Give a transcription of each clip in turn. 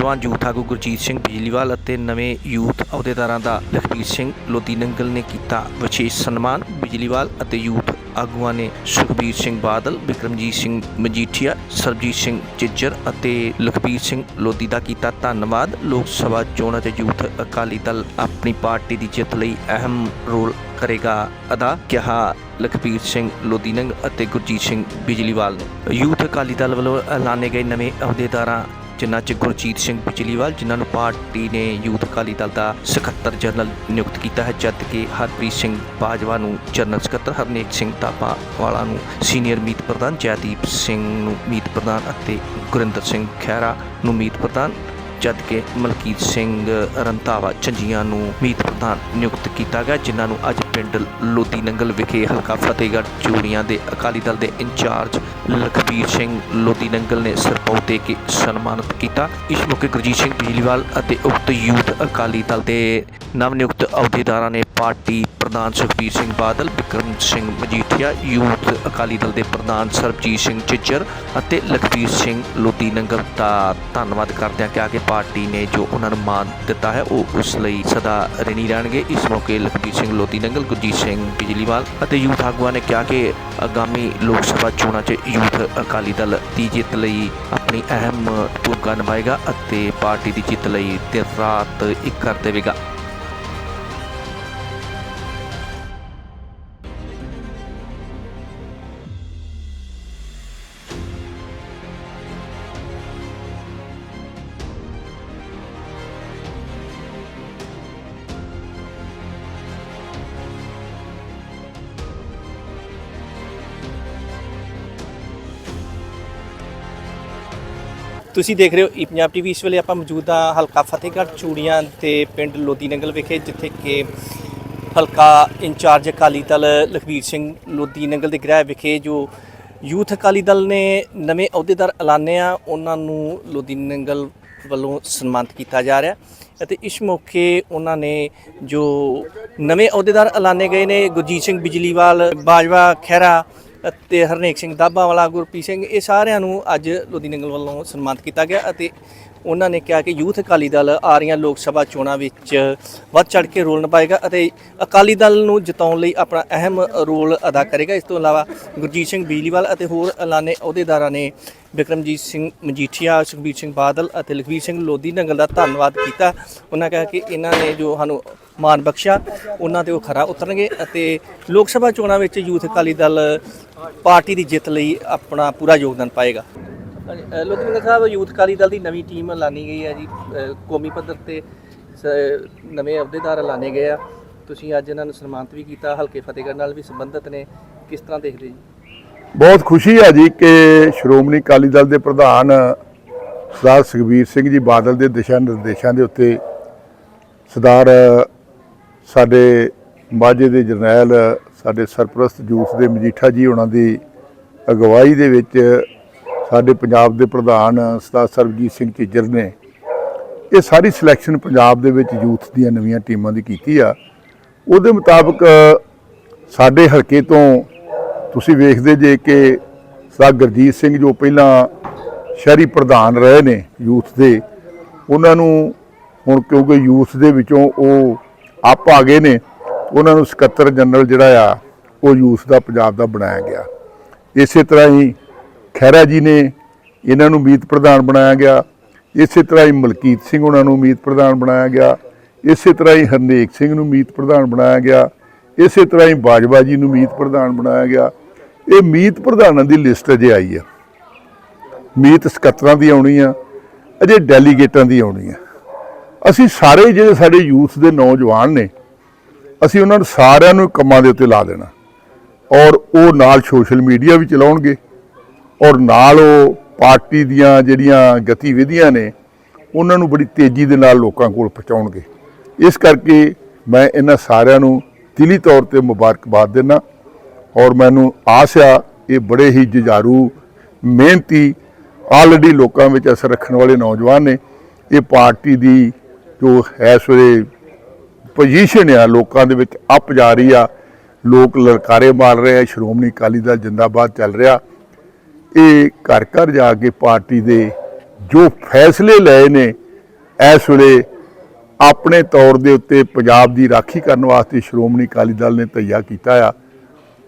ਨੌਜਵਾਨ ਯੂਥ ਆਗੂ ਗੁਰਜੀਤ ਸਿੰਘ ਬਿਜਲੀਵਾਲ ਅਤੇ ਨਵੇਂ ਯੂਥ ਅਹੁਦੇਦਾਰਾਂ ਦਾ ਲਖਬੀਰ ਸਿੰਘ ਲੋਦੀ ਨੰਗਲ ਨੇ ਕੀਤਾ ਵਿਸ਼ੇਸ਼ ਸਨਮਾਨ। ਬਿਜਲੀਵਾਲ ਅਤੇ ਯੂਥ ਆਗੂਆਂ ਨੇ ਸੁਖਬੀਰ ਸਿੰਘ ਬਾਦਲ ਵਿਕਰਮਜੀਤ ਸਿੰਘ ਮਜੀਠੀਆ, ਸਰਬਜੀਤ ਸਿੰਘ ਚਿੱਜਰ ਅਤੇ ਲਖਬੀਰ ਸਿੰਘ ਲੋਦੀ ਦਾ ਕੀਤਾ ਧੰਨਵਾਦ। ਲੋਕ ਸਭਾ ਚੋਣਾਂ 'ਚ ਯੂਥ ਅਕਾਲੀ ਦਲ ਆਪਣੀ ਪਾਰਟੀ ਦੀ ਜਿੱਤ ਲਈ ਅਹਿਮ ਰੋਲ ਕਰੇਗਾ ਅਦਾ ਕਿਹਾ ਲਖਬੀਰ ਸਿੰਘ ਲੋਦੀਨੰਗ ਅਤੇ ਗੁਰਜੀਤ ਸਿੰਘ ਬਿਜਲੀਵਾਲ ਨੇ। ਯੂਥ ਅਕਾਲੀ ਦਲ ਵੱਲੋਂ ਐਲਾਨੇ ਗਏ ਨਵੇਂ ਅਹੁਦੇਦਾਰਾਂ ਜਿਨ੍ਹਾਂ 'ਚ ਗੁਰਜੀਤ ਸਿੰਘ ਬਿਜਲੀਵਾਲ, ਜਿਨ੍ਹਾਂ ਨੂੰ ਪਾਰਟੀ ਨੇ ਯੂਥ ਅਕਾਲੀ ਦਲ ਦਾ ਸਕੱਤਰ ਜਨਰਲ ਨਿਯੁਕਤ ਕੀਤਾ ਹੈ, ਜਦ ਕਿ ਹਰਪ੍ਰੀਤ ਸਿੰਘ ਬਾਜਵਾ ਨੂੰ ਜਨਰਲ ਸਕੱਤਰ, ਹਰਨੇਕ ਸਿੰਘ ਤਾਪਾ ਵਾਲਾ ਨੂੰ ਸੀਨੀਅਰ ਮੀਤ ਪ੍ਰਧਾਨ, ਜੈਦੀਪ ਸਿੰਘ ਨੂੰ ਮੀਤ ਪ੍ਰਧਾਨ ਅਤੇ ਗੁਰਿੰਦਰ ਸਿੰਘ ਖਹਿਰਾ ਨੂੰ ਮੀਤ ਪ੍ਰਧਾਨ, ਜਦ ਕਿ ਮਲਕੀਤ ਸਿੰਘ ਰੰਤਾਵਾ ਝੰਜੀਆਂ ਨੂੰ ਮੀਤ ਪ੍ਰਧਾਨ ਨਿਯੁਕਤ ਕੀਤਾ ਗਿਆ, ਜਿਨ੍ਹਾਂ ਨੂੰ ਅੱਜ ਪਿੰਡ ਲੋਦੀ ਨੰਗਲ ਵਿਖੇ ਹਲਕਾ ਫਤਿਹਗੜ੍ਹ ਚੂੜੀਆਂ ਦੇ ਅਕਾਲੀ ਦਲ ਦੇ ਇੰਚਾਰਜ ਲਖਬੀਰ ਸਿੰਘ ਲੋਦੀ ਨੰਗਲ ਨੇ ਸਰਪੌ ਦੇ ਕੇ ਸਨਮਾਨਿਤ ਕੀਤਾ। ਇਸ ਮੌਕੇ ਗੁਰਜੀਤ ਸਿੰਘ ਬਿਜਲੀਵਾਲ ਅਤੇ ਉਕਤ ਯੂਥ ਅਕਾਲੀ ਦਲ ਦੇ ਨਵ ਨਿਯੁਕਤ ਅਹੁਦੇਦਾਰਾਂ ਨੇ ਪਾਰਟੀ ਪ੍ਰਧਾਨ ਸੁਖਬੀਰ ਸਿੰਘ ਬਾਦਲ, ਵਿਕਰਮ ਸਿੰਘ ਮਜੀਠੀਆ, ਯੂਥ ਅਕਾਲੀ ਦਲ ਦੇ ਪ੍ਰਧਾਨ ਸਰਬਜੀਤ ਸਿੰਘ ਚਿੱਜਰ ਅਤੇ ਲਖਬੀਰ ਸਿੰਘ ਲੋਦੀ ਨੰਗਲ ਦਾ ਧੰਨਵਾਦ ਕਰਦਿਆਂ ਕਿਹਾ ਕਿ ਪਾਰਟੀ ਨੇ ਜੋ ਉਹਨਾਂ ਨੂੰ ਮਾਨ ਦਿੱਤਾ ਹੈ, ਉਹ ਉਸ ਲਈ ਸਦਾ ਰਿਣੀ ਰਹਿਣਗੇ। ਇਸ ਮੌਕੇ ਲਖਬੀਰ ਸਿੰਘ ਲੋਦੀ ਨੰਗਲ ਗੁਰਜੀਤ ਸਿੰਘ ਬਿਜਲੀਵਾਲ ਅਤੇ ਯੂਥ ਆਗੂਆਂ ਨੇ ਕਿਹਾ ਕਿ ਆਗਾਮੀ ਲੋਕ ਸਭਾ ਚੋਣਾਂ 'ਚ ਯੂਥ ਅਕਾਲੀ ਦਲ ਦੀ ਜਿੱਤ ਲਈ ਆਪਣੀ ਅਹਿਮ ਭੂਮਿਕਾ ਨਿਭਾਏਗਾ ਅਤੇ ਪਾਰਟੀ ਦੀ ਜਿੱਤ ਲਈ ਦਿਨ ਰਾਤ ਇੱਕ ਕਰ ਦੇਵੇਗਾ। ਤੁਸੀਂ ਦੇਖ ਰਹੇ ਹੋ ਈ ਪੰਜਾਬ ਟੀਵੀ, ਇਸ ਵੇਲੇ ਆਪਾਂ ਮੌਜੂਦ ਹਾਂ ਹਲਕਾ ਫਤਿਹਗੜ੍ਹ, ਚੂੜੀਆਂ ਤੇ ਪਿੰਡ ਲੋਦੀ ਨੰਗਲ ਵਿਖੇ, ਜਿੱਥੇ ਕਿ ਹਲਕਾ ਇੰਚਾਰਜ ਅਕਾਲੀ ਦਲ ਲਖਬੀਰ ਸਿੰਘ ਲੋਦੀ ਨੰਗਲ ਦੇ ਗ੍ਰਹਿ ਵਿਖੇ ਜੋ ਯੂਥ ਅਕਾਲੀ ਦਲ ਨੇ ਨਵੇਂ ਅਹੁਦੇਦਾਰ ਐਲਾਨੇ ਆ, ਉਹਨਾਂ ਨੂੰ ਲੋਦੀ ਨੰਗਲ ਵੱਲੋਂ ਸਨਮਾਨਿਤ ਕੀਤਾ ਜਾ ਰਿਹਾ ਅਤੇ ਇਸ ਮੌਕੇ ਉਹਨਾਂ ਨੇ ਜੋ ਨਵੇਂ ਅਹੁਦੇਦਾਰ ਐਲਾਨੇ ਗਏ ਨੇ, ਗੁਰਜੀਤ ਸਿੰਘ ਬਿਜਲੀਵਾਲ, ਬਾਜਵਾ ਖਹਿਰਾ ਅਤੇ ਹਰਨੇਕ ਸਿੰਘ ਦਾਬਾ ਵਾਲਾ, ਗੁਰਪ੍ਰੀਤ ਸਿੰਘ, ਇਹ ਸਾਰਿਆਂ ਨੂੰ ਅੱਜ ਲੋਧੀ ਨੰਗਲ ਵੱਲੋਂ ਸਨਮਾਨਿਤ ਕੀਤਾ ਗਿਆ ਅਤੇ ਉਹਨਾਂ ਨੇ ਕਿਹਾ ਕਿ ਯੂਥ ਅਕਾਲੀ ਦਲ ਆ ਰਹੀਆਂ ਲੋਕ ਸਭਾ ਚੋਣਾਂ ਵਿੱਚ ਵੱਧ ਚੜ ਕੇ ਰੋਲ ਨਿਭਾਏਗਾ ਅਤੇ ਅਕਾਲੀ ਦਲ ਨੂੰ ਜਿਤਾਉਣ ਲਈ ਆਪਣਾ ਅਹਿਮ ਰੋਲ ਅਦਾ ਕਰੇਗਾ। ਇਸ ਤੋਂ ਇਲਾਵਾ ਗੁਰਜੀਤ ਸਿੰਘ ਬਿਜਲੀਵਾਲ ਅਤੇ ਹੋਰ ਐਲਾਨੇ ਅਹੁਦੇਦਾਰਾਂ ਨੇ ਵਿਕਰਮਜੀਤ ਸਿੰਘ ਮਜੀਠੀਆ, ਸੁਖਬੀਰ ਸਿੰਘ ਬਾਦਲ ਅਤੇ ਲਖਵੀਰ ਸਿੰਘ ਲੋਧੀ ਨੰਗਲ ਦਾ ਧੰਨਵਾਦ ਕੀਤਾ। ਉਹਨਾਂ ਕਿਹਾ ਕਿ ਇਹਨਾਂ ਨੇ ਜੋ ਸਾਨੂੰ ਮਾਣ ਬਖਸ਼ਿਆ, ਉਹਨਾਂ ਤੇ ਉਹ ਖਰਾ ਉਤਰਨਗੇ ਅਤੇ ਲੋਕ ਸਭਾ ਚੋਣਾਂ ਵਿੱਚ ਯੂਥ ਅਕਾਲੀ ਦਲ ਪਾਰਟੀ ਦੀ ਜਿੱਤ ਲਈ ਆਪਣਾ ਪੂਰਾ ਯੋਗਦਾਨ ਪਾਏਗਾ। ਲੋਕੀ ਸਾਹਿਬ, ਯੂਥ ਅਕਾਲੀ ਦਲ ਦੀ ਨਵੀਂ ਟੀਮ ਐਲਾਨੀ ਗਈ ਹੈ ਜੀ। ਕੌਮੀ ਪੱਧਰ ਤੇ, ਸ- ਨਵੇਂ ਅਹੁਦੇਦਾਰ ਐਲਾਨੇ ਗਏ ਆ। ਤੁਸੀਂ ਅੱਜ ਇਹਨਾਂ ਨੂੰ ਸਨਮਾਨਿਤ ਵੀ ਕੀਤਾ, ਹਲਕੇ ਫਤਿਹਗੜ੍ਹ ਨਾਲ ਵੀ ਸੰਬੰਧਿਤ ਨੇ। ਕਿਸ ਤਰ੍ਹਾਂ ਦੇਖਦੇ ਜੀ? ਬਹੁਤ ਖੁਸ਼ੀ ਹੈ ਜੀ ਕਿ ਸ਼੍ਰੋਮਣੀ ਅਕਾਲੀ ਦਲ ਦੇ ਪ੍ਰਧਾਨ ਸਰਦਾਰ ਸੁਖਬੀਰ ਸਿੰਘ ਜੀ ਬਾਦਲ ਦੇ ਦਿਸ਼ਾ ਨਿਰਦੇਸ਼ਾਂ ਦੇ ਉੱਤੇ ਸਰਦਾਰ, ਸਾਡੇ ਮਾਝੇ ਦੇ ਜਰਨੈਲ, ਸਾਡੇ ਸਰਪ੍ਰਸਤ ਜੂਸ ਦੇ ਮਜੀਠਾ ਜੀ ਉਹਨਾਂ ਦੀ ਅਗਵਾਈ ਦੇ ਵਿੱਚ ਸਾਡੇ ਪੰਜਾਬ ਦੇ ਪ੍ਰਧਾਨ ਸਰਦਾਰ ਸਰਬਜੀਤ ਸਿੰਘ ਝਿੱਜਰ ਨੇ ਇਹ ਸਾਰੀ ਸਿਲੈਕਸ਼ਨ ਪੰਜਾਬ ਦੇ ਵਿੱਚ ਯੂਥ ਦੀਆਂ ਨਵੀਆਂ ਟੀਮਾਂ ਦੀ ਕੀਤੀ ਆ। ਉਹਦੇ ਮੁਤਾਬਕ ਸਾਡੇ ਹਲਕੇ ਤੋਂ ਤੁਸੀਂ ਵੇਖਦੇ ਜੇ ਕਿ ਸਰਦਾਰ ਗੁਰਜੀਤ ਸਿੰਘ ਜੋ ਪਹਿਲਾਂ ਸ਼ਹਿਰੀ ਪ੍ਰਧਾਨ ਰਹੇ ਨੇ ਯੂਥ ਦੇ, ਉਹਨਾਂ ਨੂੰ ਹੁਣ ਕਿਉਂਕਿ ਯੂਥ ਦੇ ਵਿੱਚੋਂ ਉਹ ਆਪ ਆ ਗਏ ਨੇ, ਉਹਨਾਂ ਨੂੰ ਸਕੱਤਰ ਜਨਰਲ ਜਿਹੜਾ ਆ, ਉਹ ਯੂਥ ਦਾ ਪੰਜਾਬ ਦਾ ਬਣਾਇਆ ਗਿਆ। ਇਸੇ ਤਰ੍ਹਾਂ ਹੀ ਖਹਿਰਾ ਜੀ ਨੇ ਇਹਨਾਂ ਨੂੰ ਮੀਤ ਪ੍ਰਧਾਨ ਬਣਾਇਆ ਗਿਆ। ਇਸੇ ਤਰ੍ਹਾਂ ਹੀ ਮਲਕੀਤ ਸਿੰਘ ਉਹਨਾਂ ਨੂੰ ਮੀਤ ਪ੍ਰਧਾਨ ਬਣਾਇਆ ਗਿਆ। ਇਸੇ ਤਰ੍ਹਾਂ ਹੀ ਹਰਨੇਕ ਸਿੰਘ ਨੂੰ ਮੀਤ ਪ੍ਰਧਾਨ ਬਣਾਇਆ ਗਿਆ। ਇਸੇ ਤਰ੍ਹਾਂ ਹੀ ਬਾਜਵਾ ਜੀ ਨੂੰ ਮੀਤ ਪ੍ਰਧਾਨ ਬਣਾਇਆ ਗਿਆ। ਇਹ ਮੀਤ ਪ੍ਰਧਾਨਾਂ ਦੀ ਲਿਸਟ ਅਜੇ ਆਈ ਆ। ਮੀਤ ਸਕੱਤਰਾਂ ਦੀ ਆਉਣੀ ਆ, ਅਜੇ ਡੈਲੀਗੇਟਾਂ ਦੀ ਆਉਣੀ ਆ। ਅਸੀਂ ਸਾਰੇ ਜਿਹੜੇ ਸਾਡੇ ਯੂਥ ਦੇ ਨੌਜਵਾਨ ਨੇ, ਅਸੀਂ ਉਹਨਾਂ ਨੂੰ ਸਾਰਿਆਂ ਨੂੰ ਕੰਮਾਂ ਦੇ ਉੱਤੇ ਲਾ ਦੇਣਾ। ਔਰ ਉਹ ਨਾਲ ਸੋਸ਼ਲ ਮੀਡੀਆ ਵੀ ਚਲਾਉਣਗੇ, ਔਰ ਨਾਲ ਉਹ ਪਾਰਟੀ ਦੀਆਂ ਜਿਹੜੀਆਂ ਗਤੀਵਿਧੀਆਂ ਨੇ, ਉਹਨਾਂ ਨੂੰ ਬੜੀ ਤੇਜ਼ੀ ਦੇ ਨਾਲ ਲੋਕਾਂ ਕੋਲ ਪਹੁੰਚਾਉਣਗੇ। ਇਸ ਕਰਕੇ ਮੈਂ ਇਹਨਾਂ ਸਾਰਿਆਂ ਨੂੰ ਦਿਲੀ ਤੌਰ ਤੇ ਮੁਬਾਰਕਬਾਦ ਦਿੰਦਾ। ਔਰ ਮੈਨੂੰ ਆਸ ਆ, ਇਹ ਬੜੇ ਹੀ ਜੁਝਾਰੂ, ਮਿਹਨਤੀ, ਆਲਰੇਡੀ ਲੋਕਾਂ ਵਿੱਚ ਅਸਰ ਰੱਖਣ ਵਾਲੇ ਨੌਜਵਾਨ ਨੇ। ਇਹ ਪਾਰਟੀ ਦੀ ਜੋ ਇਸ ਵੇਲੇ ਪੋਜੀਸ਼ਨ ਆ, ਲੋਕਾਂ ਦੇ ਵਿੱਚ ਅਪ ਜਾ ਰਹੀ ਆ। ਲੋਕ ਲਲਕਾਰੇ ਮਾਰ ਰਹੇ ਆ, ਸ਼੍ਰੋਮਣੀ ਅਕਾਲੀ ਦਲ ਜਿੰਦਾਬਾਦ ਚੱਲ ਰਿਹਾ। ਇਹ ਘਰ ਘਰ ਜਾ ਕੇ ਪਾਰਟੀ ਦੇ ਜੋ ਫੈਸਲੇ ਲਏ ਨੇ, ਇਸ ਵੇਲੇ ਆਪਣੇ ਤੌਰ ਦੇ ਉੱਤੇ ਪੰਜਾਬ ਦੀ ਰਾਖੀ ਕਰਨ ਵਾਸਤੇ ਸ਼੍ਰੋਮਣੀ ਅਕਾਲੀ ਦਲ ਨੇ ਤਈਆ ਕੀਤਾ ਆ।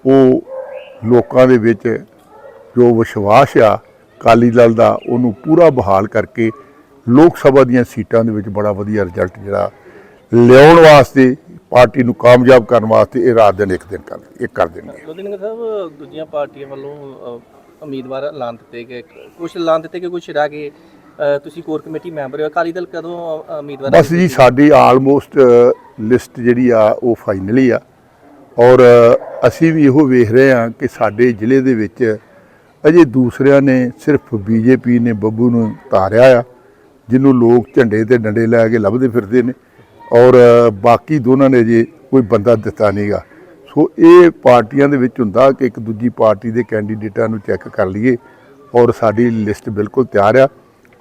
ਉਹ ਲੋਕਾਂ ਦੇ ਵਿੱਚ ਜੋ ਵਿਸ਼ਵਾਸ ਆ ਅਕਾਲੀ ਦਲ ਦਾ ਉਹਨੂੰ ਪੂਰਾ ਬਹਾਲ ਕਰਕੇ ਲੋਕ ਸਭਾ ਦੀਆਂ ਸੀਟਾਂ ਦੇ ਵਿੱਚ ਬੜਾ ਵਧੀਆ ਰਿਜ਼ਲਟ ਜਿਹੜਾ ਲਿਆਉਣ ਵਾਸਤੇ ਪਾਰਟੀ ਨੂੰ ਕਾਮਯਾਬ ਕਰਨ ਵਾਸਤੇ ਇਹ ਰਾਤ ਦਿਨ ਇੱਕ ਦਿਨ ਕਰ ਇਹ ਕਰ ਦੇਣਗੇ। ਲੋਧੀਨਗਰ ਸਾਹਿਬ ਦੂਜੀਆਂ ਪਾਰਟੀਆਂ ਵੱਲੋਂ ਉਮੀਦਵਾਰ ਐਲਾਨ ਦਿੱਤੇ ਗਏ ਕੁਝ ਐਲਾਨ ਦਿੱਤੇ ਗਏ ਕੁਝ ਰਹਿ ਗਏ ਤੁਸੀਂ ਕੋਰ ਕਮੇਟੀ ਮੈਂਬਰ ਹੋ ਅਕਾਲੀ ਦਲ ਕਦੋਂ ਉਮੀਦਵਾਰ ਬਸ ਜੀ ਸਾਡੀ ਆਲਮੋਸਟ ਲਿਸਟ ਜਿਹੜੀ ਆ ਉਹ ਫਾਈਨਲੀ ਆ। ਔਰ ਅਸੀਂ ਵੀ ਇਹੋ ਵੇਖ ਰਹੇ ਹਾਂ ਕਿ ਸਾਡੇ ਜ਼ਿਲ੍ਹੇ ਦੇ ਵਿੱਚ ਅਜੇ ਦੂਸਰਿਆਂ ਨੇ ਸਿਰਫ ਬੀਜੇਪੀ ਨੇ ਬੱਬੂ ਨੂੰ ਤਾਰਿਆ ਆ, ਜਿਹਨੂੰ ਲੋਕ ਝੰਡੇ ਤੇ ਡੰਡੇ ਲੈ ਕੇ ਲੱਭਦੇ ਫਿਰਦੇ ਨੇ ਔਰ ਬਾਕੀ ਦੋਨਾਂ ਨੇ ਜੇ ਕੋਈ ਬੰਦਾ ਦਿੱਤਾ ਨਹੀਂਗਾ ਸੋ ਇਹ ਪਾਰਟੀਆਂ ਦੇ ਵਿੱਚ ਹੁੰਦਾ ਕਿ ਇੱਕ ਦੂਜੀ ਪਾਰਟੀ ਦੇ ਕੈਂਡੀਡੇਟਾਂ ਨੂੰ ਚੈੱਕ ਕਰ ਲਈਏ ਔਰ ਸਾਡੀ ਲਿਸਟ ਬਿਲਕੁਲ ਤਿਆਰ ਆ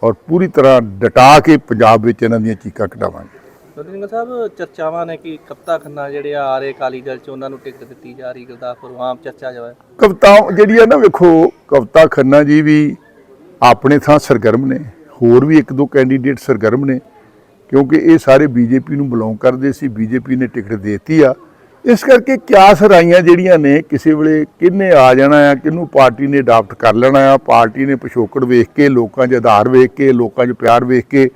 ਔਰ ਪੂਰੀ ਤਰ੍ਹਾਂ ਡਟਾ ਕੇ ਪੰਜਾਬ ਵਿੱਚ ਇਹਨਾਂ ਦੀਆਂ ਚੀਕਾਂ ਕਢਾਵਾਂਗੇ ਲੋਧੀਨਗਰ ਸਾਹਿਬ, ਚਰਚਾਵਾਂ ਨੇ ਕਿ ਕਪਤਾ ਖੰਨਾ ਜਿਹੜੇ ਆ ਰਹੇ ਅਕਾਲੀ ਦਲ ਚ ਉਹਨਾਂ ਨੂੰ ਟਿਕਟ ਦਿੱਤੀ ਜਾ ਰਹੀ, ਗੁਰਦਾਸਪੁਰ ਆਮ ਚਰਚਾ ਜੋ ਹੈ। ਕਵਿਤਾ ਜਿਹੜੀ ਆ ਨਾ, ਵੇਖੋ, ਕਵਿਤਾ ਖੰਨਾ ਜੀ ਵੀ ਆਪਣੇ ਥਾਂ ਸਰਗਰਮ ਨੇ, ਹੋਰ ਵੀ ਇੱਕ ਦੋ ਕੈਂਡੀਡੇਟ ਸਰਗਰਮ ਨੇ, ਕਿਉਂਕਿ ਇਹ ਸਾਰੇ ਬੀਜੇਪੀ ਨੂੰ ਬਿਲੋਂਗ ਕਰਦੇ ਸੀ, ਬੀਜੇਪੀ ਨੇ ਟਿਕਟ ਦੇਤੀ ਆ। ਇਸ ਕਰਕੇ ਕਿਆਸ ਰਾਈਆਂ ਜਿਹੜੀਆਂ ਨੇ, ਕਿਸੇ ਵੇਲੇ ਕਿੰਨੇ ਆ ਜਾਣਾ ਆ, ਕਿਹਨੂੰ ਪਾਰਟੀ ਨੇ ਅਡਾਪਟ ਕਰ ਲੈਣਾ ਆ, ਪਾਰਟੀ ਨੇ ਪਿਛੋਕੜ ਵੇਖ ਕੇ, ਲੋਕਾਂ 'ਚ ਆਧਾਰ ਵੇਖ ਕੇ, ਲੋਕਾਂ 'ਚ ਪਿਆਰ ਵੇਖ ਕੇ,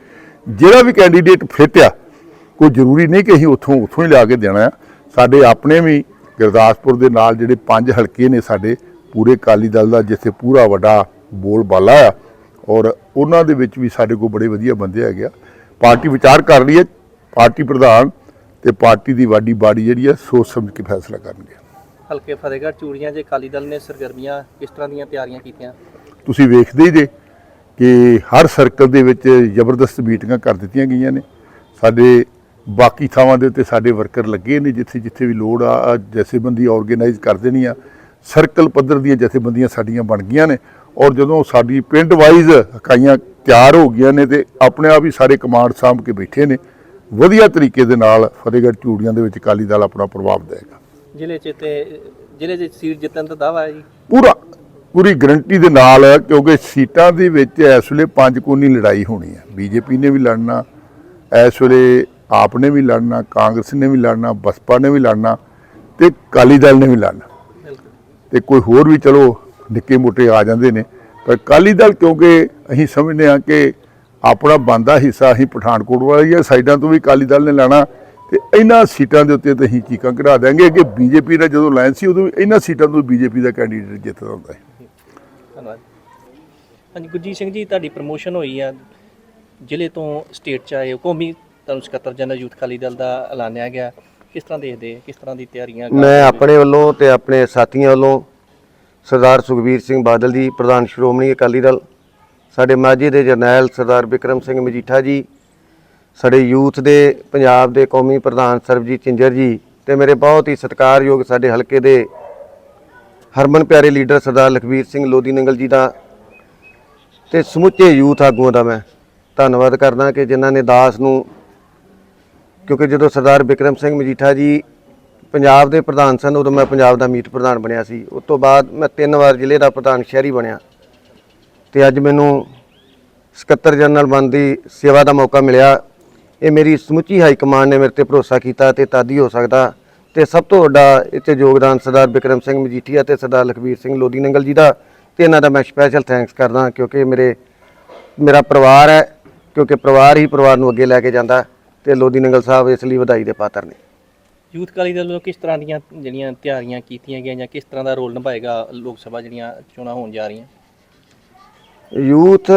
ਜਿਹੜਾ ਵੀ ਕੈਂਡੀਡੇਟ ਫਿੱਟ ਆ ਕੋਈ ਜ਼ਰੂਰੀ ਨਹੀਂ ਕਿ ਅਸੀਂ ਉੱਥੋਂ ਉੱਥੋਂ ਹੀ ਲਿਆ ਕੇ ਦੇਣਾ ਸਾਡੇ ਆਪਣੇ ਵੀ ਗੁਰਦਾਸਪੁਰ ਦੇ ਨਾਲ ਜਿਹੜੇ ਪੰਜ ਹਲਕੇ ਨੇ ਸਾਡੇ ਪੂਰੇ ਅਕਾਲੀ ਦਲ ਦਾ ਜਿੱਥੇ ਪੂਰਾ ਵੱਡਾ ਬੋਲ ਬਾਲਾ ਆ। ਔਰ ਉਹਨਾਂ ਦੇ ਵਿੱਚ ਵੀ ਸਾਡੇ ਕੋਲ ਬੜੇ ਵਧੀਆ ਬੰਦੇ ਹੈਗੇ ਆ। ਪਾਰਟੀ ਵਿਚਾਰ ਕਰ ਰਹੀ ਹੈ ਪਾਰਟੀ ਪ੍ਰਧਾਨ ਤੇ ਪਾਰਟੀ ਦੀ ਵਾਡੀ ਬਾੜੀ ਜਿਹੜੀ ਆ ਸੋਚ ਸਮਝ ਕੇ ਫੈਸਲਾ ਕਰਨਗੇ। ਹਲਕੇ ਫਤਿਹਗੜ੍ਹ ਚੂੜੀਆਂ 'ਚ ਅਕਾਲੀ ਦਲ ਨੇ ਸਰਗਰਮੀਆਂ ਕਿਸ ਤਰ੍ਹਾਂ ਦੀਆਂ ਤਿਆਰੀਆਂ ਕੀਤੀਆਂ? ਤੁਸੀਂ ਵੇਖਦੇ ਹੀ ਜੇ ਕਿ ਹਰ ਸਰਕਲ ਦੇ ਵਿੱਚ ਜ਼ਬਰਦਸਤ ਮੀਟਿੰਗਾਂ ਕਰ ਦਿੱਤੀਆਂ ਗਈਆਂ ਨੇ। ਸਾਡੇ ਬਾਕੀ ਥਾਵਾਂ ਦੇ ਉੱਤੇ ਸਾਡੇ ਵਰਕਰ ਲੱਗੇ ਨੇ ਜਿੱਥੇ ਜਿੱਥੇ ਵੀ ਲੋੜ ਆ ਜਥੇਬੰਦੀ ਆਰਗੇਨਾਈਜ਼ ਕਰ ਦੇਣੀ ਆ। ਸਰਕਲ ਪੱਧਰ ਦੀਆਂ ਜਥੇਬੰਦੀਆਂ ਸਾਡੀਆਂ ਬਣ ਗਈਆਂ ਨੇ ਔਰ ਜਦੋਂ ਸਾਡੀ ਪਿੰਡ ਵਾਈਜ਼ ਇਕਾਈਆਂ ਤਿਆਰ ਹੋ ਗਈਆਂ ਨੇ ਤੇ ਆਪਣੇ ਆਪ ਹੀ ਸਾਰੇ ਕਮਾਂਡ ਸਾਂਭ ਕੇ ਬੈਠੇ ਨੇ ਵਧੀਆ ਤਰੀਕੇ ਦੇ ਨਾਲ ਫਤਿਹਗੜ੍ਹ ਚੂੜੀਆਂ ਦੇ ਵਿੱਚ ਅਕਾਲੀ ਦਲ ਆਪਣਾ ਪ੍ਰਭਾਵ ਦੇਗਾ। ਜ਼ਿਲ੍ਹੇ 'ਚ ਤੇ ਜ਼ਿਲ੍ਹੇ 'ਚ ਸੀਟ ਜਿੱਤਣ ਦਾ ਦਾਵਾ ਹੈ ਜੀ? ਪੂਰਾ ਪੂਰੀ ਗਰੰਟੀ ਦੇ ਨਾਲ ਕਿਉਂਕਿ ਸੀਟਾਂ ਦੇ ਵਿੱਚ ਇਸ ਵੇਲੇ ਪੰਜ ਕੋਨੀ ਲੜਾਈ ਹੋਣੀ ਹੈ। ਬੀਜੇਪੀ ਨੇ ਵੀ ਲੜਨਾ ਇਸ ਵੇਲੇ ਆਪ ਨੇ ਵੀ ਲੜਨਾ, ਕਾਂਗਰਸ ਨੇ ਵੀ ਲੜਨਾ, ਬਸਪਾ ਨੇ ਵੀ ਲੜਨਾ ਤੇ ਅਕਾਲੀ ਦਲ ਨੇ ਵੀ ਲੜਨਾ। ਬਿਲਕੁਲ ਤੇ ਕੋਈ ਹੋਰ ਵੀ ਚਲੋ ਨਿੱਕੇ ਮੋਟੇ ਆ ਜਾਂਦੇ ਨੇ। ਪਰ ਅਕਾਲੀ ਦਲ ਕਿਉਂਕਿ ਅਸੀਂ ਸਮਝਦੇ ਹਾਂ ਕਿ ਆਪਣਾ ਬੰਦਾ ਹਿੱਸਾ ਅਸੀਂ ਪਠਾਨਕੋਟ ਵਾਲੀਆਂ ਸਾਈਡਾਂ ਤੋਂ ਵੀ ਅਕਾਲੀ ਦਲ ਨੇ ਲੈਣਾ, ਤੇ ਇਹਨਾਂ ਸੀਟਾਂ ਦੇ ਉੱਤੇ ਤਾਂ ਅਸੀਂ ਚੀਕਾਂ ਕਢਾ ਦਿਆਂਗੇ ਕਿ ਬੀਜੇਪੀ ਦਾ ਜਦੋਂ ਲਾਈਨ ਸੀ ਉਦੋਂ ਵੀ ਇਹਨਾਂ ਸੀਟਾਂ ਤੋਂ ਬੀਜੇਪੀ ਦਾ ਕੈਂਡੀਡੇਟ ਜਿੱਤਦਾ ਹੁੰਦਾ ਹੈ ਧੰਨਵਾਦ। ਹਾਂਜੀ, ਗੁਰਜੀਤ ਸਿੰਘ ਜੀ, ਤੁਹਾਡੀ ਪ੍ਰਮੋਸ਼ਨ ਹੋਈ ਆ ਜ਼ਿਲ੍ਹੇ ਤੋਂ ਸਟੇਟ ਚ ਆਏ ਹੋ, ਕੌਮੀ ਤੁਹਾਨੂੰ ਸਕੱਤਰ ਜਨਰਲ ਯੂਥ ਅਕਾਲੀ ਦਲ ਦਾ ਐਲਾਨਿਆ ਗਿਆ ਕਿਸ ਤਰ੍ਹਾਂ ਦੇਖਦੇ ਕਿਸ ਤਰ੍ਹਾਂ ਦੀ ਤਿਆਰੀਆਂ ਮੈਂ? ਆਪਣੇ ਵੱਲੋਂ ਤੇ ਆਪਣੇ ਸਾਥੀਆਂ ਵੱਲੋਂ ਸਰਦਾਰ ਸੁਖਬੀਰ ਸਿੰਘ ਬਾਦਲ ਜੀ ਪ੍ਰਧਾਨ ਸ਼੍ਰੋਮਣੀ ਅਕਾਲੀ ਦਲ ਸਾਡੇ ਮਾਝੇ ਦੇ ਜਰਨੈਲ ਸਰਦਾਰ ਵਿਕਰਮ ਸਿੰਘ ਮਜੀਠਾ ਜੀ ਸਾਡੇ ਯੂਥ ਦੇ ਪੰਜਾਬ ਦੇ ਕੌਮੀ ਪ੍ਰਧਾਨ ਸਰਬਜੀਤ ਚਿੰਜਰ ਜੀ ਤੇ ਮੇਰੇ ਬਹੁਤ ਹੀ ਸਤਿਕਾਰਯੋਗ ਸਾਡੇ ਹਲਕੇ ਦੇ ਹਰਮਨ ਪਿਆਰੇ ਲੀਡਰ ਸਰਦਾਰ ਲਖਬੀਰ ਸਿੰਘ ਲੋਧੀ ਨੰਗਲ ਜੀ ਦਾ ਤੇ ਸਮੁੱਚੇ ਯੂਥ ਆਗੂਆਂ ਦਾ ਮੈਂ ਧੰਨਵਾਦ ਕਰਦਾ ਕਿ ਜਿਨ੍ਹਾਂ ਨੇ ਦਾਸ ਨੂੰ ਕਿਉਂਕਿ ਜਦੋਂ ਸਰਦਾਰ ਵਿਕਰਮ ਸਿੰਘ ਮਜੀਠਾ ਜੀ ਪੰਜਾਬ ਦੇ ਪ੍ਰਧਾਨ ਸਨ, ਉਦੋਂ ਮੈਂ ਪੰਜਾਬ ਦਾ ਮੀਤ ਪ੍ਰਧਾਨ ਬਣਿਆ ਸੀ। ਉਸ ਤੋਂ ਬਾਅਦ ਮੈਂ ਤਿੰਨ ਵਾਰ ਜ਼ਿਲ੍ਹੇ ਦਾ ਪ੍ਰਧਾਨ ਸ਼ਹਿਰੀ ਬਣਿਆ। ਤੇ ਅੱਜ ਮੈਨੂੰ ਸਕੱਤਰ ਜਨਰਲ ਬਣਨ ਦੀ ਸੇਵਾ ਦਾ ਮੌਕਾ ਮਿਲਿਆ। ਇਹ ਮੇਰੀ ਸਮੁੱਚੀ ਹਾਈ ਕਮਾਂਡ ਨੇ ਮੇਰੇ ਤੇ ਭਰੋਸਾ ਕੀਤਾ ਤੇ ਤਾਦੀ ਹੋ ਸਕਦਾ। ਤੇ ਸਭ ਤੋਂ ਵੱਡਾ ਇੱਥੇ ਯੋਗਦਾਨ ਸਰਦਾਰ ਵਿਕਰਮ ਸਿੰਘ ਮਜੀਠੀਆ ਤੇ ਸਰਦਾਰ ਲਖਬੀਰ ਸਿੰਘ ਲੋਧੀ ਨੰਗਲ ਜੀ ਦਾ। ਤੇ ਇਹਨਾਂ ਦਾ ਮੈਂ ਸਪੈਸ਼ਲ ਥੈਂਕਸ ਕਰਦਾ ਕਿਉਂਕਿ ਮੇਰੇ, ਮੇਰਾ ਪਰਿਵਾਰ ਹੈ, ਕਿਉਂਕਿ ਪਰਿਵਾਰ ਹੀ ਪਰਿਵਾਰ ਨੂੰ ਅੱਗੇ ਲੈ ਕੇ ਜਾਂਦਾ। ਤੇ ਲੋਧੀ ਨੰਗਲ ਸਾਹਿਬ ਇਸ ਲਈ ਵਧਾਈ ਦੇ ਪਾਤਰ ਨੇ। ਯੂਥ ਅਕਾਲੀ ਦਲ ਵੱਲੋਂ ਕਿਸ ਤਰ੍ਹਾਂ ਦੀਆਂ ਜਿਹੜੀਆਂ ਤਿਆਰੀਆਂ ਕੀਤੀਆਂ ਗਈਆਂ ਜਾਂ ਕਿਸ ਤਰ੍ਹਾਂ ਦਾ ਰੋਲ ਨਿਭਾਏਗਾ ਲੋਕ ਸਭਾ ਜਿਹੜੀਆਂ ਚੋਣਾਂ ਹੋਣ ਜਾ ਰਹੀਆਂ? ਯੂਥ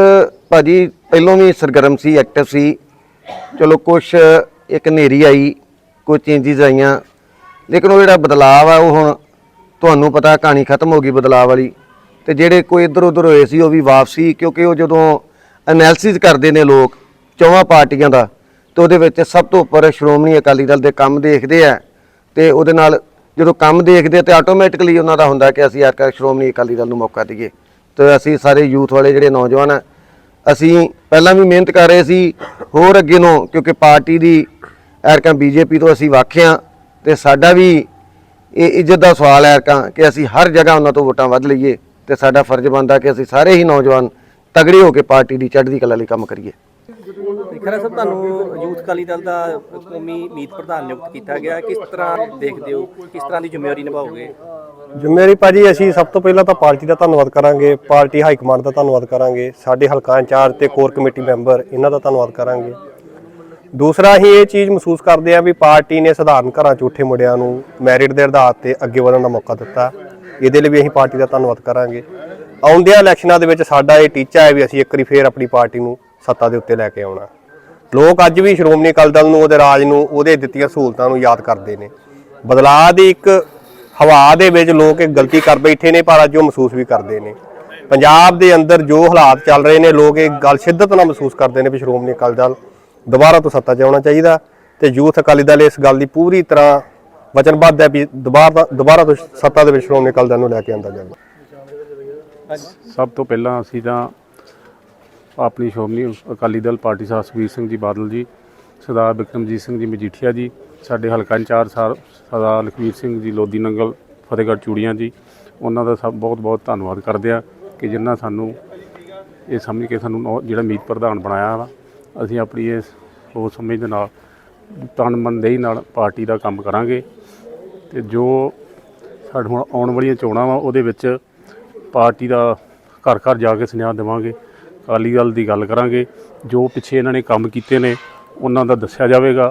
ਭਾਜੀ ਪਹਿਲੋਂ ਵੀ ਸਰਗਰਮ ਸੀ ਐਕਟਿਵ ਸੀ। ਚਲੋ ਕੁਝ ਇੱਕ ਨੇਰੀ ਆਈ ਕੁਝ ਚੇਂਜਸ ਆਈਆਂ। ਲੇਕਿਨ ਉਹ ਜਿਹੜਾ ਬਦਲਾਅ ਆ ਉਹ ਹੁਣ ਤੁਹਾਨੂੰ ਪਤਾ ਕਹਾਣੀ ਖਤਮ ਹੋ ਗਈ ਬਦਲਾਅ ਵਾਲੀ। ਤੇ ਜਿਹੜੇ ਕੋਈ ਇੱਧਰ ਉੱਧਰ ਹੋਏ ਸੀ ਉਹ ਵੀ ਵਾਪਸੀ ਕਿਉਂਕਿ ਉਹ ਜਦੋਂ ਐਨਾਲਿਸਿਸ ਕਰਦੇ ਨੇ ਲੋਕ ਚੌਵਾਂ ਪਾਰਟੀਆਂ ਦਾ ਤੇ ਉਹਦੇ ਵਿੱਚ ਸਭ ਤੋਂ ਉੱਪਰ ਸ਼੍ਰੋਮਣੀ ਅਕਾਲੀ ਦਲ ਦੇ ਕੰਮ ਦੇਖਦੇ ਆ ਤੇ ਉਹਦੇ ਨਾਲ ਜਦੋਂ ਕੰਮ ਦੇਖਦੇ ਆ ਤੇ ਆਟੋਮੈਟਿਕਲੀ ਉਹਨਾਂ ਦਾ ਹੁੰਦਾ ਕਿ ਅਸੀਂ ਯਾਰ ਸ਼੍ਰੋਮਣੀ ਅਕਾਲੀ ਦਲ ਨੂੰ ਮੌਕਾ ਦਈਏ। ਤੇ ਅਸੀਂ ਸਾਰੇ ਯੂਥ ਵਾਲੇ ਜਿਹੜੇ ਨੌਜਵਾਨ ਆ, ਅਸੀਂ ਪਹਿਲਾਂ ਵੀ ਮਿਹਨਤ ਕਰ ਰਹੇ ਸੀ, ਹੋਰ ਅੱਗੇ ਨੂੰ ਕਿਉਂਕਿ ਪਾਰਟੀ ਦੀ ਐਰਕਾਂ ਬੀਜੇਪੀ ਤੋਂ ਅਸੀਂ ਵਾਖਿਆ ਤੇ ਸਾਡਾ ਵੀ ਇਹ ਇੱਜ਼ਤ ਦਾ ਸਵਾਲ ਹੈ ਐਰਕਾਂ ਕਿ ਅਸੀਂ ਹਰ ਜਗ੍ਹਾ ਉਹਨਾਂ ਤੋਂ ਵੋਟਾਂ ਵੱਧ ਲਈਏ ਤੇ ਸਾਡਾ ਫਰਜ਼ ਬਣਦਾ ਕਿ ਅਸੀਂ ਸਾਰੇ ਹੀ ਨੌਜਵਾਨ ਤਗੜੇ ਹੋ ਕੇ ਪਾਰਟੀ ਦੀ ਚੜ੍ਹਦੀ ਕਲਾ ਲਈ ਕੰਮ ਕਰੀਏ। ਖਰਾ ਸਾਹਿਬ ਤੁਹਾਨੂੰ ਯੂਥ ਅਕਾਲੀ ਦਲ ਦਾ ਕੌਮੀ ਮੀਤ ਪ੍ਰਧਾਨ ਨਿਯੁਕਤ ਕੀਤਾ ਗਿਆ। ਕਿਸ ਤਰ੍ਹਾਂ ਦੇਖਦੇ ਹੋ? ਕਿਸ ਤਰ੍ਹਾਂ ਦੀ ਜ਼ਿੰਮੇਵਾਰੀ ਨਿਭਾਓਗੇ? ਜ਼ਿੰਮੇਵਾਰੀ ਭਾਜੀ, ਅਸੀਂ ਸਭ ਤੋਂ ਪਹਿਲਾਂ ਤਾਂ ਪਾਰਟੀ ਦਾ ਧੰਨਵਾਦ ਕਰਾਂਗੇ। ਪਾਰਟੀ ਹਾਈ ਕਮਾਂਡ ਦਾ ਧੰਨਵਾਦ ਕਰਾਂਗੇ। ਸਾਡੇ ਹਲਕਾ ਇੰਚਾਰਜ ਤੇ ਕੋਰ ਕਮੇਟੀ ਮੈਂਬਰ, ਇਹਨਾਂ ਦਾ ਧੰਨਵਾਦ ਕਰਾਂਗੇ। ਦੂਸਰਾ, ਅਸੀਂ ਇਹ ਚੀਜ਼ ਮਹਿਸੂਸ ਕਰਦੇ ਹਾਂ ਵੀ ਪਾਰਟੀ ਨੇ ਸਧਾਰਨ ਘਰਾਂ 'ਚ ਉੱਠੇ ਮੁੰਡਿਆਂ ਨੂੰ ਮੈਰਿਟ ਦੇ ਆਧਾਰ ਤੇ ਅੱਗੇ ਵਧਣ ਦਾ ਮੌਕਾ ਦਿੱਤਾ। ਇਹਦੇ ਲਈ ਵੀ ਅਸੀਂ ਪਾਰਟੀ ਦਾ ਧੰਨਵਾਦ ਕਰਾਂਗੇ। ਆਉਂਦਿਆਂ ਇਲੈਕਸ਼ਨਾਂ ਦੇ ਵਿੱਚ ਸਾਡਾ ਇਹ ਟੀਚਾ ਹੈ ਵੀ ਅਸੀਂ ਇੱਕ ਵਾਰੀ ਫੇਰ ਆਪਣੀ ਪਾਰਟੀ ਨੂੰ ਸੱਤਾ ਦੇ ਉੱਤੇ ਲੈ ਕੇ ਆਉਣਾ। ਲੋਕ ਅੱਜ ਵੀ ਸ਼੍ਰੋਮਣੀ ਅਕਾਲੀ ਦਲ ਨੂੰ, ਉਹਦੇ ਰਾਜ ਨੂੰ, ਉਹਦੇ ਦਿੱਤੀਆਂ ਸਹੂਲਤਾਂ ਨੂੰ ਯਾਦ ਕਰਦੇ ਨੇ। ਬਦਲਾਅ ਦੀ ਇੱਕ ਹਵਾ ਦੇ ਵਿੱਚ ਲੋਕ ਇੱਕ ਗਲਤੀ ਕਰ ਬੈਠੇ ਨੇ, ਪਰ ਅੱਜ ਉਹ ਮਹਿਸੂਸ ਵੀ ਕਰਦੇ ਨੇ। ਪੰਜਾਬ ਦੇ ਅੰਦਰ ਜੋ ਹਾਲਾਤ ਚੱਲ ਰਹੇ ਨੇ, ਲੋਕ ਇਹ ਗੱਲ ਸ਼ਿੱਦਤ ਨਾਲ ਮਹਿਸੂਸ ਕਰਦੇ ਨੇ ਵੀ ਸ਼੍ਰੋਮਣੀ ਅਕਾਲੀ ਦਲ ਦੁਬਾਰਾ ਤੋਂ ਸੱਤਾ 'ਚ ਆਉਣਾ ਚਾਹੀਦਾ ਤੇ ਯੂਥ ਅਕਾਲੀ ਦਲ ਇਸ ਗੱਲ ਦੀ ਪੂਰੀ ਤਰ੍ਹਾਂ ਵਚਨਬੱਧ ਹੈ ਵੀ ਦੁਬਾਰਾ ਦੁਬਾਰਾ ਤੋਂ ਸੱਤਾ ਦੇ ਵਿੱਚ ਸ਼੍ਰੋਮਣੀ ਅਕਾਲੀ ਦਲ ਨੂੰ ਲੈ ਕੇ ਆਂਦਾ ਜਾਵੇ। ਸਭ ਤੋਂ ਪਹਿਲਾਂ ਅਸੀਂ ਤਾਂ ਆਪਣੀ ਸ਼੍ਰੋਮਣੀ ਅਕਾਲੀ ਦਲ ਪਾਰਟੀ ਸਾਹਿਬ ਸੁਖਬੀਰ ਸਿੰਘ ਜੀ ਬਾਦਲ ਜੀ, ਸਰਦਾਰ ਬਿਕਰਮਜੀਤ ਸਿੰਘ ਜੀ ਮਜੀਠੀਆ ਜੀ, ਸਾਡੇ ਹਲਕਾ ਇੰਚਾਰਜ ਸਰ- ਸਰਦਾਰ ਲਖਵੀਰ ਸਿੰਘ ਜੀ ਲੋਦੀ ਨੰਗਲ, ਫਤਿਹਗੜ੍ਹ ਚੂੜੀਆਂ ਜੀ, ਉਹਨਾਂ ਦਾ ਸਭ ਬਹੁਤ ਬਹੁਤ ਧੰਨਵਾਦ ਕਰਦੇ ਆ ਕਿ ਜਿਨ੍ਹਾਂ ਸਾਨੂੰ ਇਹ ਸਮਝ ਕੇ ਸਾਨੂੰ ਨੌ- ਜਿਹੜਾ ਮੀਤ ਪ੍ਰਧਾਨ ਬਣਾਇਆ ਵਾ, ਅਸੀਂ ਆਪਣੀ ਇਸ ਸੋਚ ਸਮਝ ਦੇ ਨਾਲ, ਤਨ ਮਨ ਦੇਹੀ ਨਾਲ ਪਾਰਟੀ ਦਾ ਕੰਮ ਕਰਾਂਗੇ ਤੇ ਜੋ ਸਾਡੇ ਹੁਣ ਆਉਣ ਵਾਲੀਆਂ ਚੋਣਾਂ ਵਾ, ਉਹਦੇ ਵਿੱਚ ਪਾਰਟੀ ਦਾ ਘਰ ਘਰ ਜਾ ਕੇ ਸੁਨੇਹਾ ਦੇਵਾਂਗੇ। ਅਕਾਲੀ ਦਲ ਦੀ ਗੱਲ ਕਰਾਂਗੇ, ਜੋ ਪਿੱਛੇ ਇਹਨਾਂ ਨੇ ਕੰਮ ਕੀਤੇ ਨੇ, ਉਹਨਾਂ ਦਾ ਦੱਸਿਆ ਜਾਵੇਗਾ।